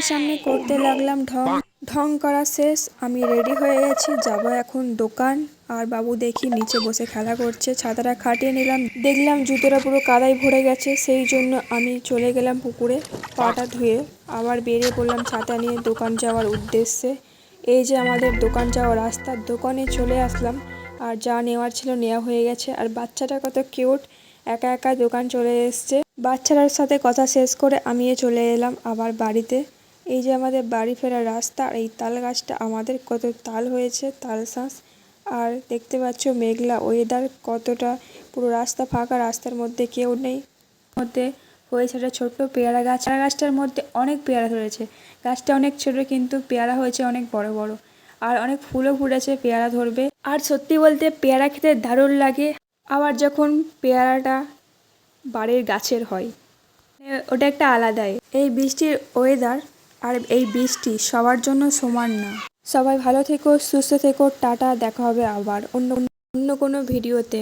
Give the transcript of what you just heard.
দোকানের সামনে করতে লাগলাম ঢং। ঢং করা শেষ, আমি রেডি হয়ে গেছি, যাব এখন দোকান। আর বাবু দেখি নিচে বসে খেলা করছে, ছাতাটা খাটিয়ে নিলাম। দেখলাম জুতোটা পুরো কাদায় ভরে গেছে, সেই জন্য আমি চলে গেলাম পুকুরে, পাটা ধুয়ে। আবার বেরিয়ে পড়লাম ছাতা নিয়ে দোকান যাওয়ার উদ্দেশ্যে। এই যে আমাদের দোকান যাওয়ার রাস্তা, দোকানে চলে আসলাম। আর যা নেওয়ার ছিল নেওয়া হয়ে গেছে। আর বাচ্চাটা কত কিউট একা একা দোকান চলে এসছে। বাচ্চাটার সাথে কথা শেষ করে আমিও চলে এলাম আবার বাড়িতে। এই যে আমাদের বাড়ি ফেরার রাস্তা আর এই তাল গাছটা আমাদের কত তাল হয়েছে, তাল শাঁস। আর দেখতে পাচ্ছ মেঘলা ওয়েদার কতটা, পুরো রাস্তা ফাঁকা, রাস্তার মধ্যে কেউ নেই। মধ্যে হয়েছে একটা ছোট্ট পেয়ারা গাছ। পেয়ারা গাছটার মধ্যে অনেক পেয়ারা ধরেছে। গাছটা অনেক ছোট, কিন্তু পেয়ারা হয়েছে অনেক বড় বড়। আর অনেক ফুলও ফুটেছে, পেয়ারা ধরবে। আর সত্যি বলতে পেয়ারা খেতে দারুণ লাগে। আবার যখন পেয়ারাটা বাড়ির গাছের হয় ওটা একটা আলাদাই। এই বৃষ্টির ওয়েদার আর এই বৃষ্টি সবার জন্য সমান না। সবাই ভালো থেকো, সুস্থ থেকো, টাটা, দেখা হবে আবার অন্য অন্য কোনো ভিডিওতে।